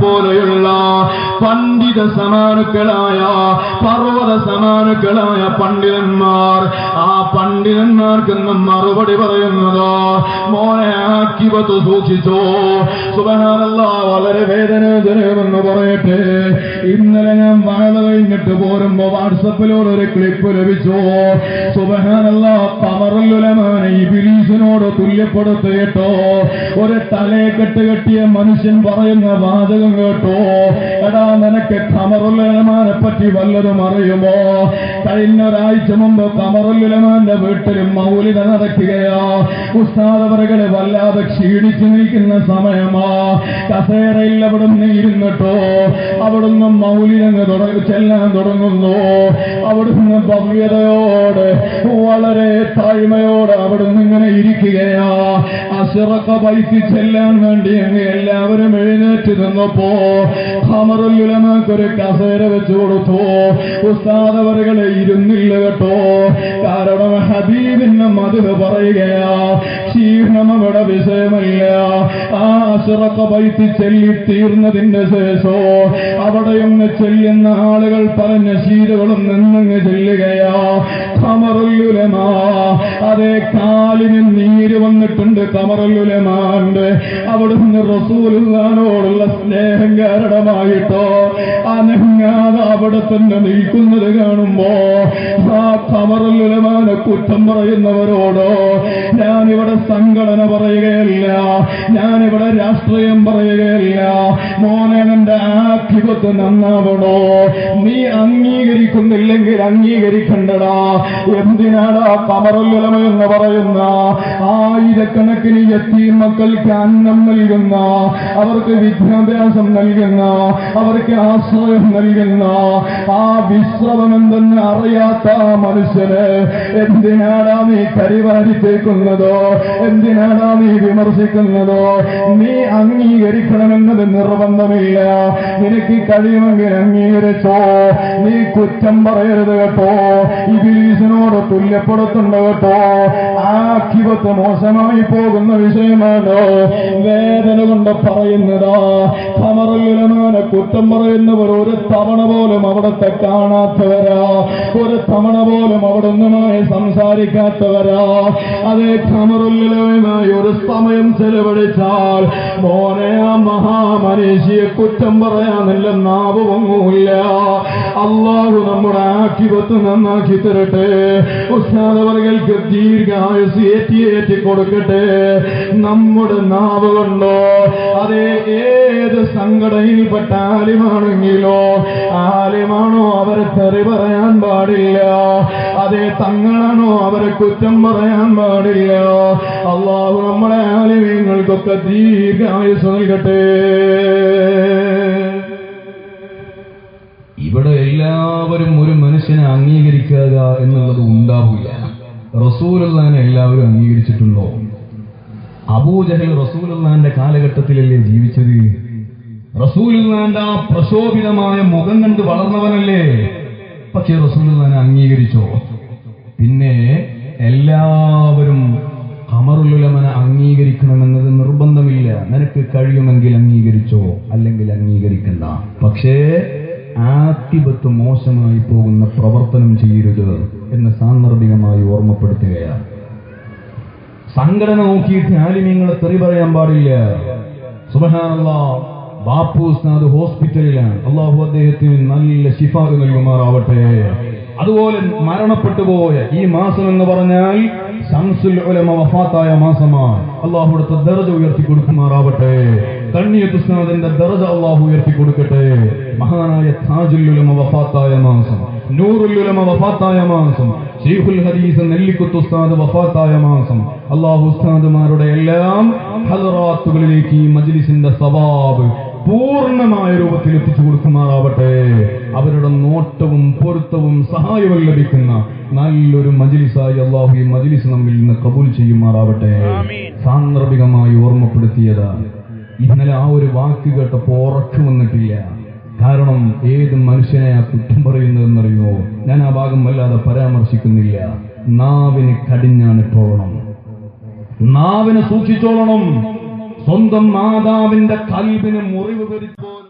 പോലെയുള്ള പണ്ഡിത സമാനുക്കളായ പർവത സമാനുക്കളായ പണ്ഡിതന്മാർ. ആ പണ്ഡിതന്മാർക്ക് മറുപടി പറയുന്നതോ മോനെ ആക്കിവത്ത് സൂക്ഷിച്ചോ. സുബഹാനല്ല വളരെ വേദനാജനകമെന്ന് പറയട്ടെ. ഇന്നലെ ഞാൻ വാഴ കഴിഞ്ഞിട്ട് പോരുമ്പോ വാട്സപ്പിലൂടെ ഒരു ക്ലിപ്പ് ലഭിച്ചോ? സുബഹാനല്ല കമറുലുലമാനെ ഈ തുല്യപ്പെടുത്ത് കേട്ടോ. ഒരു തലയെ കെട്ട് കെട്ടിയ മനുഷ്യൻ പറയുന്ന വാചകം കേട്ടോ. എടാ നിനക്ക് കമറുല്ലമാനെ പറ്റി വല്ലതും അറിയുമോ? കഴിഞ്ഞ ഒരാഴ്ച മുമ്പ് കമറുല്ലമാന്റെ വീട്ടിൽ മൗലിത നടക്കുകയാ. ഉസ്താദവറുകളെ വല്ലാതെ ക്ഷീണിച്ചു നിൽക്കുന്ന സമയമാ. കസേരയിൽ അവിടുന്ന് ഇരുന്നിട്ടോ? അവിടുന്ന് മൗലിനങ്ങ് തുടങ്ങി ചെല്ലാൻ തുടങ്ങുന്നു. അവിടുന്ന് ഭവ്യതയോട് വളരെ താഴ്മയോട് അവിടുന്ന് ഇങ്ങനെ ഇരിക്കുകയാ. അസിറക്ക ബൈക്ക് ചെല്ലാൻ വേണ്ടി അങ്ങ് എല്ലാവരും എഴുന്നേറ്റ് നിന്നപ്പോ ഹമറുലുലമാക്കൊരു കസേര വെച്ചു കൊടുത്തു. ഉസ്താദവറുകളെ ഇരുന്നില്ല കേട്ടോ. കാരണം ഹബീബിന്റെ മധുര പറയുകയാ ക്ഷീണം വിഷയമില്ല. ആ അസുറക്ക വൈത്തി ചെല്ലി തീർന്നതിന്റെ ശേഷോ അവിടെയൊന്ന് ചെല്ലുന്ന ആളുകൾ പറഞ്ഞ ശീലകളും നിന്നങ്ങ് ചെല്ലുകയാ. കമറുലുലമാ അതേ കാലിന് നീര് വന്നിട്ടുണ്ട് കമറുലുലമാണ്ട് അവിടുന്ന് റസൂലുള്ളാനോടുള്ള സ്നേഹം കാരണമായിട്ടോ അനങ്ങാതെ അവിടെ തന്നെ നിൽക്കുന്നത് കാണുമ്പോ ആ കമറുലുലമാനെ കുറ്റം പറയുന്നവരോടോ ഞാനിവിടെ സംഘടന പറയുകയല്ല. ഞാനിവിടെ രാഷ്ട്രീയം പറയുകയല്ല. മോനെ നിന്റെ ആക്കിപത്ത് നന്നാവണോ? നീ അംഗീകരിക്കുന്നില്ലെങ്കിൽ അംഗീകരിക്കണ്ടടാ. എന്തിനാടാ കമറുലമ എന്ന് പറയുന്ന? ആയിരക്കണക്കിന് എത്തി മക്കൾക്ക് അന്നം നൽകുന്ന അവർക്ക് വിദ്യാഭ്യാസം നൽകുന്ന അവർക്ക് ആശ്രയം നൽകുന്ന ആ വിശ്രമം എന്തെന്ന് അറിയാത്ത മനുഷ്യന് എന്തിനാടാ നീ കരിവാരിത്തേക്കുന്നതോ എന്തിനാടാ നീ വിമർശിക്കുന്നതോ? നീ അംഗീകരിക്കണമെന്നത് നിർബന്ധമില്ല. നിനക്ക് കഴിയുമെങ്കിൽ അംഗീകരിച്ചോ നീ കുറ്റം പറയരുത് കേട്ടോ. ഇബിലീസിനോട് തുല്യപ്പെടുത്തുണ്ട് കേട്ടോ. ആക്കിവത്ത് മോശമായി പോകുന്ന വിഷയമാണോ? വേദന കൊണ്ട് പറയുന്നതാ. കമറലുലമാനെ കുറ്റം പറയുന്നവർ ഒരു തവണ പോലും അവിടത്തെ കാണാത്തവരാ. ഒരു തവണ പോലും അവിടുന്നുമായി സംസാരിക്കാത്തവരാ. അതേ കമറുല്ലുലമായി ഒരു സമയം ചെലവഴിച്ചാൽ മോനെ ആ മഹാമനീഷിയെ കുറ്റം പറയാനില്ല നാവ് പൊങ്ങൂല്ല അള്ളാഹു നമ്മുടെ ആക്കിപത്ത് നന്നാക്കി തരട്ടെ. ഉസ്താദവർക്ക് ദീർഘായുസ് ഏറ്റി ഏറ്റി കൊടുക്കട്ടെ. നമ്മുടെ നാവ് കൊണ്ടോ? അതേ ഏത് സങ്കടയിൽപ്പെട്ട ആലിമാണെങ്കിലോ ആലിമാണോ അവരെ തെറി പറയാൻ പാടില്ല. അതേ തങ്ങളാണോ അവരെ കുറ്റം പറയാൻ പാടില്ല. അള്ളാഹു നമ്മളെ ആലിമീങ്ങൾക്കൊക്കെ ദീർഘായുസ് നൽകട്ടെ. ഇവിടെ എല്ലാവരും ഒരു മനുഷ്യനെ അംഗീകരിക്കുക എന്നുള്ളത് ഉണ്ടാവില്ല. റസൂലുള്ളാനെ എല്ലാവരും അംഗീകരിച്ചിട്ടുണ്ടോ? അബൂജഹൽ റസൂലുള്ളാന്റെ കാലഘട്ടത്തിലല്ലേ ജീവിച്ചത്? റസൂലുള്ളാന്റെ ആ പ്രശോഭിതമായ മുഖം കണ്ട് വളർന്നവനല്ലേ? പക്ഷെ റസൂലുള്ളാനെ അംഗീകരിച്ചോ? പിന്നെ എല്ലാവരും അമറുലുലമനെ അംഗീകരിക്കണമെന്നത് നിർബന്ധമില്ല. നിനക്ക് കഴിയുമെങ്കിൽ അംഗീകരിച്ചോ? അല്ലെങ്കിൽ അംഗീകരിക്കണ്ട. പക്ഷേ ആക്തിപത്ത് മോശമായി പോകുന്ന പ്രവർത്തനം ചെയ്യരുത് എന്ന് സാന്ദർഭികമായി ഓർമ്മപ്പെടുത്തുകയാണ്. സംഘടന നോക്കിയിട്ട് ആലിമ്യങ്ങളെ തെറി പറയാൻ പാടില്ല. സുബഹാനല്ലാ ബാപ്പു ഹോസ്പിറ്റലിലാണ്. അള്ളാഹു അദ്ദേഹത്തിന് നല്ല ശിഫാഗ് നൽകുമാറാവട്ടെ. അതുപോലെ മരണപ്പെട്ടു പോയ ഈ മാസം എന്ന് പറഞ്ഞാൽ ശംസുൽ ഉലമ വഫാത്തായ മാസമാണ്. അള്ളാഹു അടുത്ത ദർജ ഉയർത്തി കൊടുക്കുമാറാവട്ടെ കണ്ണിയത്ത് ഉസ്താദിന്റെ ദർജ അള്ളാഹു ഉയർത്തി കൊടുക്കട്ടെ മഹാനായ താജുല്ലുലമ വഫാത്തായ മാസം നൂറുൽ ഉലമ വഫാത്തായ മാസം ഷെയ്ഖുൽ ഹദീസ് നെല്ലിക്കുത്ത് ഉസ്താദ് വഫാത്തായ മാസം അള്ളാഹു ഉസ്താദുമാരുടെ എല്ലാം ഹലറാത്തുകളിലേക്ക് ഈ മജ്ലിസിന്റെ സവാബ് പൂർണമായ രൂപത്തിൽ എത്തിച്ചു കൊടുക്കുമാറാവട്ടെ. അവരുടെ നോട്ടവും പൊരുത്തവും സഹായവും ലഭിക്കുന്ന നല്ലൊരു മജിലിസായി അള്ളാഹു ഈ മജിലിസ് നമ്മിൽ നിന്ന് കബൂൽ ചെയ്യുമാറാവട്ടെ. സാന്ദർഭികമായി ഓർമ്മപ്പെടുത്തിയതാണ് ഇന്നലെ ആ ഒരു വാക്ക് കേട്ടപ്പോ ഉറച്ചു വന്നിട്ടില്ല. കാരണം ഏത് മനുഷ്യനെ ആ കുറ്റം പറയുന്നതെന്നറിയുമോ ഞാൻ ആ ഭാഗം വല്ലാതെ പരാമർശിക്കുന്നില്ല. നാവിന് കടിഞ്ഞാണിട്ടോളണം നാവിനെ സൂക്ഷിച്ചോളണം. സ്വന്തം മാതാവിന്റെ കൽവിന് മുറിവ് വരുത്തോ